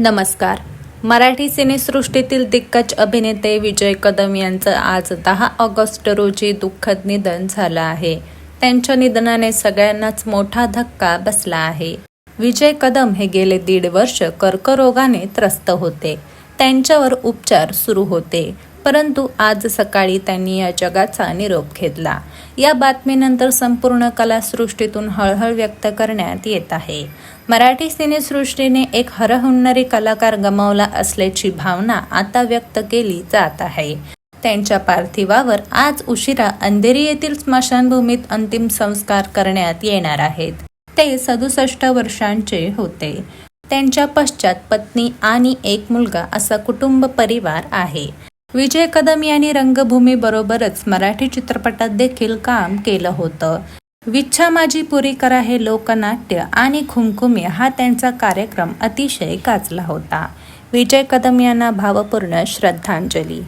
नमस्कार. मराठी सिनेसृष्टीतील दिग्गज अभिनेते विजय कदम यांचं आज दहा ऑगस्ट रोजी दुःखद निधन झालं आहे. त्यांच्या निधनाने सगळ्यांनाच मोठा धक्का बसला आहे. विजय कदम हे गेले दीड वर्ष कर्करोगाने त्रस्त होते. त्यांच्यावर उपचार सुरू होते. परंतु आज सकाळी त्यांनी या जगाचा निरोप घेतला. या बातमीनंतर संपूर्ण कलासृष्टीतून हळहळ व्यक्त करण्यात येत आहे. मराठी सिनेसृष्टीने एक हरहुन्नरी कलाकार गमावला असल्याची भावना आता व्यक्त केली जात आहे. त्यांच्या पार्थिवावर आज उशिरा अंधेरी येथील स्मशानभूमीत अंतिम संस्कार करण्यात येणार आहेत. ते सदुसष्ट वर्षांचे होते. त्यांच्या पश्चात पत्नी आणि एक मुलगा असा कुटुंब परिवार आहे. विजय कदम यांनी रंगभूमी बरोबरच मराठी चित्रपटात देखील काम केलं होतं. विच्छा माझी पुरी करा हे लोकनाट्य आणि खुमखुमी हा त्यांचा कार्यक्रम अतिशय गाजला होता. विजय कदम यांना भावपूर्ण श्रद्धांजली.